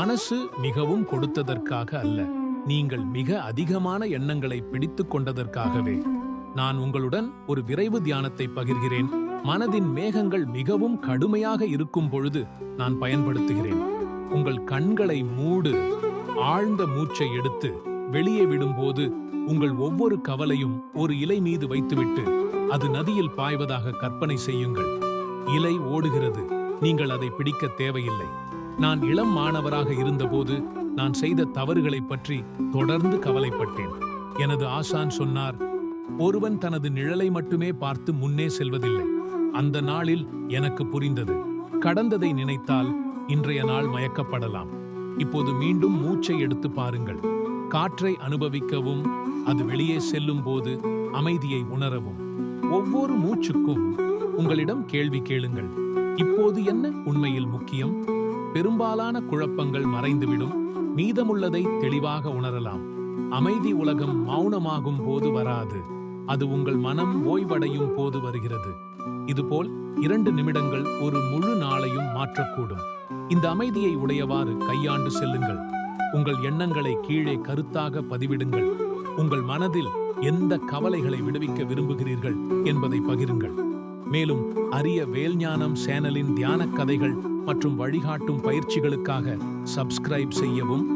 மனசு மிகவும் கொடுத்ததற்காக அல்ல. நீங்கள் மிக அதிகமான எண்ணங்களை பிடித்துக் கொண்டதற்காகவே. நான் உங்களுடன் ஒரு விரைவு தியானத்தை பகிர்கிறேன். மனதின் மேகங்கள் மிகவும் கடுமையாக இருக்கும் பொழுது நான் பயன்படுத்துகிறேன். உங்கள் கண்களை மூடு. ஆழ்ந்த மூச்சை எடுத்து வெளியே விடும்போது உங்கள் ஒவ்வொரு கவலையும் ஒரு இலை மீது வைத்துவிட்டு அது நதியில் பாய்வதாக கற்பனை செய்யுங்கள். இலை ஓடுகிறது. நீங்கள் அதை பிடிக்க தேவையில்லை. நான் இளம் மாணவராக இருந்தபோது நான் செய்த தவறுகளைப் பற்றி தொடர்ந்து கவலைப்பட்டேன். எனது ஆசான் சொன்னார் ஒருவன் தனது நிழலை மட்டுமே பார்த்து முன்னே செல்வதில்லை. அந்த நாளில் எனக்கு புரிந்தது. கடந்ததை நினைத்தால் இன்றைய நாள் மயக்கப்படலாம். இப்போது மீண்டும் மூச்சை எடுத்து பாருங்கள். காற்றை அனுபவிக்கவும் அது வெளியே செல்லும் போது அமைதியை உணரவும். ஒவ்வொரு மூச்சுக்கும் உங்களிடம் கேள்வி கேளுங்கள். இப்போது என்ன உண்மையில் முக்கியம்? பெரும்பாலான குழப்பங்கள் மறைந்துவிடும். மீதமுள்ளதை தெளிவாக உணரலாம். அமைதி உலகம் மௌனமாகும் போது வராது. அது உங்கள் மனம் ஓய்வடையும் போது வருகிறது. இதுபோல் இரண்டு நிமிடங்கள் ஒரு முழு நாளையும் மாற்றக்கூடும். இந்த அமைதியை உடையவாறு கையாண்டு செல்லுங்கள். உங்கள் எண்ணங்களை கீழே கருத்தாக பதிவிடுங்கள். உங்கள் மனதில் எந்த கவலைகளை விடுவிக்க விரும்புகிறீர்கள் என்பதை பகிருங்கள். மேலும் அரிய வேல்ஞானம் சேனலின் தியான கதைகள் மற்றும் வழிகாட்டும் பயிற்சிகளுக்காக சப்ஸ்கிரைப் செய்யவும்